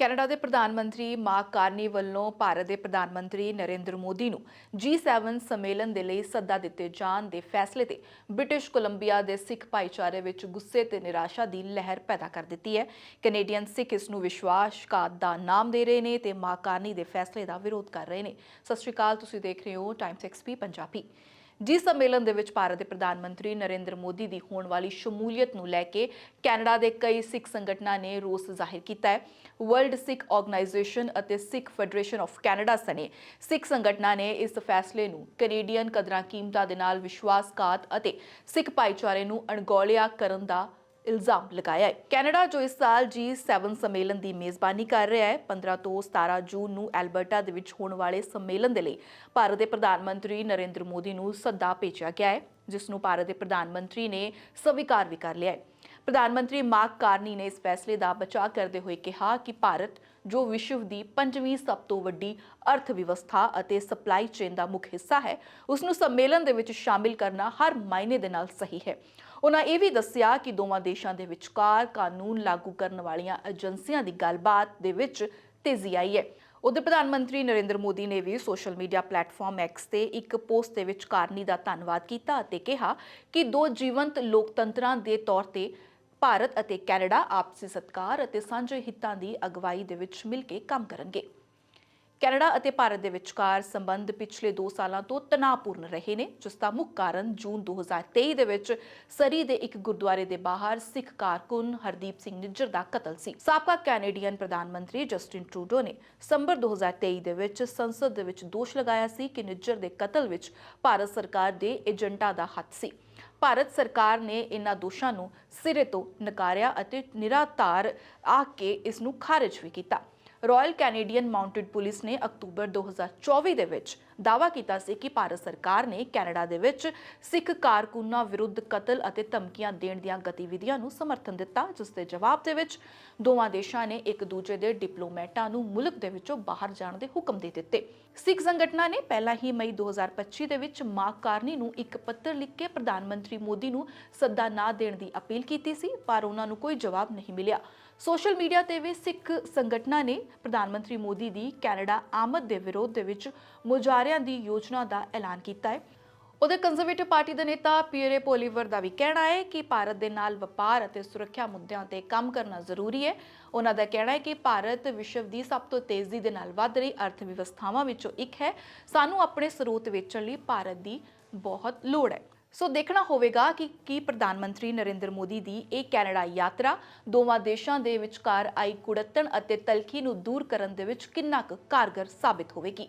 Canada ਦੇ ਪ੍ਰਧਾਨ ਮੰਤਰੀ ਮਾਰਕ ਕਾਰਨੀ ਵੱਲੋਂ ਭਾਰਤ ਦੇ ਪ੍ਰਧਾਨ ਮੰਤਰੀ ਨਰਿੰਦਰ ਮੋਦੀ ਨੂੰ G7 ਸੰਮੇਲਨ ਦੇ ਲਈ ਸੱਦਾ ਦਿੱਤੇ ਜਾਣ ਦੇ ਫੈਸਲੇ ਤੇ ਬ੍ਰਿਟਿਸ਼ ਕੋਲੰਬੀਆ ਦੇ ਸਿੱਖ ਭਾਈਚਾਰੇ ਵਿੱਚ ਗੁੱਸੇ ਤੇ ਨਿਰਾਸ਼ਾ ਦੀ ਲਹਿਰ ਪੈਦਾ ਕਰ ਦਿੱਤੀ ਹੈ। ਕੈਨੇਡੀਅਨ ਸਿੱਖ ਇਸ ਨੂੰ ਵਿਸ਼ਵਾਸਘਾਤ ਦਾ ਨਾਮ ਦੇ ਰਹੇ ਨੇ ਤੇ ਮਾਰਕ ਕਾਰਨੀ ਦੇ ਫੈਸਲੇ ਦਾ ਵਿਰੋਧ ਕਰ ਰਹੇ ਨੇ। ਸਤਿ ਸ਼੍ਰੀ ਅਕਾਲ, ਤੁਸੀਂ ਦੇਖ ਰਹੇ ਹੋ ਟਾਈਮਸ ਐਕਸਪੀ ਪੰਜਾਬੀ। ਜਿਸ ਸੰਮੇਲਨ ਦੇ ਵਿੱਚ ਭਾਰਤ ਦੇ ਪ੍ਰਧਾਨ ਮੰਤਰੀ ਨਰਿੰਦਰ ਮੋਦੀ ਦੀ ਹੋਣ ਵਾਲੀ ਸ਼ਮੂਲੀਅਤ ਨੂੰ ਲੈ ਕੇ ਕੈਨੇਡਾ ਦੇ ਕਈ ਸਿੱਖ ਸੰਗਠਨਾਂ ਨੇ ਰੋਸ ਜ਼ਾਹਿਰ ਕੀਤਾ ਹੈ। ਵਰਲਡ ਸਿੱਖ ਆਰਗੇਨਾਈਜੇਸ਼ਨ ਅਤੇ ਸਿੱਖ ਫੈਡਰੇਸ਼ਨ ਆਫ ਕੈਨੇਡਾ ਸਣੇ ਸਿੱਖ ਸੰਗਠਨਾਂ ਨੇ ਇਸ ਫੈਸਲੇ ਨੂੰ ਕੈਨੇਡੀਅਨ ਕਦਰਾਂ ਕੀਮਤਾਂ ਦੇ ਨਾਲ ਵਿਸ਼ਵਾਸਘਾਤ ਅਤੇ ਸਿੱਖ ਭਾਈਚਾਰੇ ਨੂੰ ਅਣਗੌਲਿਆ ਕਰਨ ਦਾ ਇਲਜ਼ਾਮ ਲਗਾਇਆ ਹੈ। ਕੈਨੇਡਾ, ਜੋ ਇਸ ਸਾਲ G7 ਸੰਮੇਲਨ ਦੀ ਮੇਜ਼ਬਾਨੀ ਕਰ ਰਿਹਾ ਹੈ 15 ਤੋਂ 17 ਜੂਨ ਨੂੰ ਐਲਬਰਟਾ ਦੇ ਵਿੱਚ ਹੋਣ ਵਾਲੇ ਸੰਮੇਲਨ ਦੇ ਲਈ ਭਾਰਤ ਦੇ ਪ੍ਰਧਾਨ ਮੰਤਰੀ ਨਰਿੰਦਰ ਮੋਦੀ ਨੂੰ ਸੱਦਾ ਭੇਜਿਆ ਗਿਆ ਹੈ, ਜਿਸ ਨੂੰ ਭਾਰਤ ਦੇ ਪ੍ਰਧਾਨ ਮੰਤਰੀ ਨੇ ਸਵੀਕਾਰ ਵੀ ਕਰ ਲਿਆ ਹੈ। ਪ੍ਰਧਾਨ ਮੰਤਰੀ ਮਾਰਕ ਕਾਰਨੀ ਨੇ ਇਸ ਫੈਸਲੇ ਦਾ ਬਚਾਅ ਕਰਦੇ ਹੋਏ ਕਿਹਾ ਕਿ ਭਾਰਤ, ਜੋ ਵਿਸ਼ਵ ਦੀ ਪੰਜਵੀਂ ਸਭ ਤੋਂ ਵੱਡੀ ਅਰਥ ਵਿਵਸਥਾ ਅਤੇ ਸਪਲਾਈ ਚੇਨ ਦਾ ਮੁੱਖ ਹਿੱਸਾ ਹੈ ਉਸ ਨੂੰ ਸੰਮੇਲਨ ਦੇ ਵਿੱਚ ਸ਼ਾਮਿਲ ਕਰਨਾ ਹਰ ਮਾਇਨੇ ਦੇ ਨਾਲ ਸਹੀ ਹੈ। ਉਹਨਾਂ ਇਹ ਵੀ ਦੱਸਿਆ ਕਿ ਦੋਵਾਂ ਦੇਸ਼ਾਂ ਦੇ ਵਿਚਕਾਰ ਕਾਨੂੰਨ ਲਾਗੂ ਕਰਨ ਵਾਲੀਆਂ ਏਜੰਸੀਆਂ ਦੀ ਗੱਲਬਾਤ ਦੇ ਵਿੱਚ ਤੇਜ਼ੀ ਆਈ ਹੈ। ਉਧਰ ਪ੍ਰਧਾਨ ਮੰਤਰੀ ਨਰਿੰਦਰ ਮੋਦੀ ਨੇ ਵੀ ਸੋਸ਼ਲ ਮੀਡੀਆ ਪਲੇਟਫਾਰਮ ਐਕਸ ਤੇ ਇੱਕ ਪੋਸਟ ਦੇ ਵਿੱਚ ਕਾਰਨੀ ਦਾ ਧੰਨਵਾਦ ਕੀਤਾ ਅਤੇ ਕਿਹਾ ਕਿ ਦੋ ਜੀਵੰਤ ਲੋਕਤੰਤਰਾਂ ਦੇ ਤੌਰ ਤੇ ਭਾਰਤ ਅਤੇ ਕੈਨੇਡਾ ਆਪਸੀ ਸਤਕਾਰ ਅਤੇ ਸਾਂਝੇ ਹਿੱਤਾਂ ਦੀ ਅਗਵਾਈ ਦੇ ਵਿੱਚ ਮਿਲ ਕੇ ਕੰਮ ਕਰਨਗੇ। ਕੈਨੇਡਾ ਅਤੇ ਭਾਰਤ ਦੇ ਵਿਚਕਾਰ ਸੰਬੰਧ ਪਿਛਲੇ 2 ਸਾਲਾਂ ਤੋਂ ਤਣਾਅਪੂਰਨ ਰਹੇ ਨੇ, ਜਿਸ ਦਾ ਮੁੱਖ ਕਾਰਨ ਜੂਨ 2023 ਦੇ ਵਿੱਚ ਸਰੀ ਦੇ ਇੱਕ ਗੁਰਦੁਆਰੇ ਦੇ ਬਾਹਰ ਸਿੱਖ ਕਾਰਕੁਨ ਹਰਦੀਪ ਸਿੰਘ ਨਿੱਜਰ ਦਾ ਕਤਲ ਸੀ। ਸਾਬਕਾ ਕੈਨੇਡੀਅਨ ਪ੍ਰਧਾਨ ਮੰਤਰੀ ਜਸਟਿਨ ਟਰੂਡੋ ਨੇ ਸੰਬਰ 2023 ਦੇ ਵਿੱਚ ਸੰਸਦ ਦੇ ਵਿੱਚ ਦੋਸ਼ ਲਗਾਇਆ ਸੀ ਕਿ ਨਿੱਜਰ ਦੇ ਕਤਲ ਵਿੱਚ ਭਾਰਤ ਸਰਕਾਰ ਦੇ ਏਜੰਟਾਂ ਦਾ ਹੱਥ ਸੀ। ਭਾਰਤ ਸਰਕਾਰ ਨੇ ਇਹਨਾਂ ਦੋਸ਼ਾਂ ਨੂੰ ਸਿਰੇ ਤੋਂ ਨਕਾਰਿਆ ਅਤੇ ਨਿਰਾਧਾਰ ਆ ਕੇ ਇਸ ਨੂੰ ਖਾਰਜ ਵੀ ਕੀਤਾ। ਰਾਇਲ ਕੈਨੇਡੀਅਨ ਮਾਊਂਟਡ ਪੁਲਿਸ ਨੇ ਅਕਤੂਬਰ 2024 ਦੇ ਵਿੱਚ ਦਾਅਵਾ ਕੀਤਾ ਸੀ ਕਿ ਭਾਰਤ ਸਰਕਾਰ ਨੇ ਕੈਨੇਡਾ ਦੇ ਵਿੱਚ ਸਿੱਖ ਕਾਰਕੁਨਾਂ ਵਿਰੁੱਧ ਕਤਲ ਅਤੇ ਧਮਕੀਆਂ ਦੇਣ ਦੀਆਂ ਗਤੀਵਿਧੀਆਂ ਨੂੰ ਸਮਰਥਨ ਦਿੱਤਾ, ਜਿਸ ਦੇ ਜਵਾਬ ਦੇ ਵਿੱਚ ਦੋਵਾਂ ਦੇਸ਼ਾਂ ਨੇ ਇੱਕ ਦੂਜੇ ਦੇ ਡਿਪਲੋਮੈਟਾਂ ਨੂੰ ਮੁਲਕ ਦੇ ਵਿੱਚੋਂ ਬਾਹਰ ਜਾਣ ਦੇ ਹੁਕਮ ਦੇ ਦਿੱਤੇ। ਸਿੱਖ ਸੰਗਠਨਾਂ ਨੇ ਪਹਿਲਾਂ ਹੀ ਮਈ 2025 ਦੇ ਵਿੱਚ ਮਾਰਕ ਕਾਰਨੀ ਨੂੰ ਇੱਕ ਪੱਤਰ ਲਿਖ ਕੇ ਪ੍ਰਧਾਨ ਮੰਤਰੀ ਮੋਦੀ ਨੂੰ ਸੱਦਾ ਨਾ ਦੇਣ ਦੀ ਅਪੀਲ ਕੀਤੀ ਸੀ, ਪਰ ਉਹਨਾਂ ਨੂੰ ਕੋਈ ਜਵਾਬ ਨਹੀਂ ਮਿਲਿਆ। ਸੋਸ਼ਲ ਮੀਡੀਆ ਤੇ ਵੀ ਸਿੱਖ ਸੰਗਠਨਾਂ ਨੇ ਪ੍ਰਧਾਨ ਮੰਤਰੀ ਮੋਦੀ ਦੀ ਕੈਨੇਡਾ ਆਮਦ ਦੇ ਵਿਰੋਧ ਦੇ ਵਿੱਚ ਮੁਜ਼ਾਹਰਿਆਂ ਦੀ ਯੋਜਨਾ ਦਾ ਐਲਾਨ ਕੀਤਾ ਹੈ। ਉਹਦੇ ਕੰਜ਼ਰਵੇਟਿਵ ਪਾਰਟੀ ਦੇ ਨੇਤਾ ਪੀਅਰੇ ਪੋਲੀਵਰ ਦਾ ਵੀ ਕਹਿਣਾ ਹੈ ਕਿ ਭਾਰਤ ਦੇ ਨਾਲ ਵਪਾਰ ਅਤੇ ਸੁਰੱਖਿਆ ਮੁੱਦਿਆਂ ਤੇ ਕੰਮ ਕਰਨਾ ਜ਼ਰੂਰੀ ਹੈ। ਉਹਨਾਂ ਦਾ ਕਹਿਣਾ ਹੈ ਕਿ ਭਾਰਤ ਵਿਸ਼ਵ ਦੀ ਸਭ ਤੋਂ ਤੇਜ਼ੀ ਦੇ ਨਾਲ ਵੱਧ ਰਹੀ ਅਰਥ ਵਿਵਸਥਾਵਾਂ ਵਿੱਚੋਂ ਇੱਕ ਹੈ। ਸਾਨੂੰ ਆਪਣੇ ਸਰੋਤ ਵੇਚਣ ਲਈ ਭਾਰਤ ਦੀ ਬਹੁਤ ਲੋੜ ਹੈ। ਸੋ ਦੇਖਣਾ ਹੋਵੇਗਾ ਕਿ ਕੀ ਪ੍ਰਧਾਨ ਮੰਤਰੀ ਨਰਿੰਦਰ ਮੋਦੀ ਦੀ ਇਹ ਕੈਨੇਡਾ ਯਾਤਰਾ ਦੋਵਾਂ ਦੇਸ਼ਾਂ ਦੇ ਵਿਚਕਾਰ ਆਈ ਕੁੜੱਤਣ ਅਤੇ ਤਲਖੀ ਨੂੰ ਦੂਰ ਕਰਨ ਦੇ ਵਿੱਚ ਕਿੰਨਾ ਕੁ ਕਾਰਗਰ ਸਾਬਿਤ ਹੋਵੇਗੀ।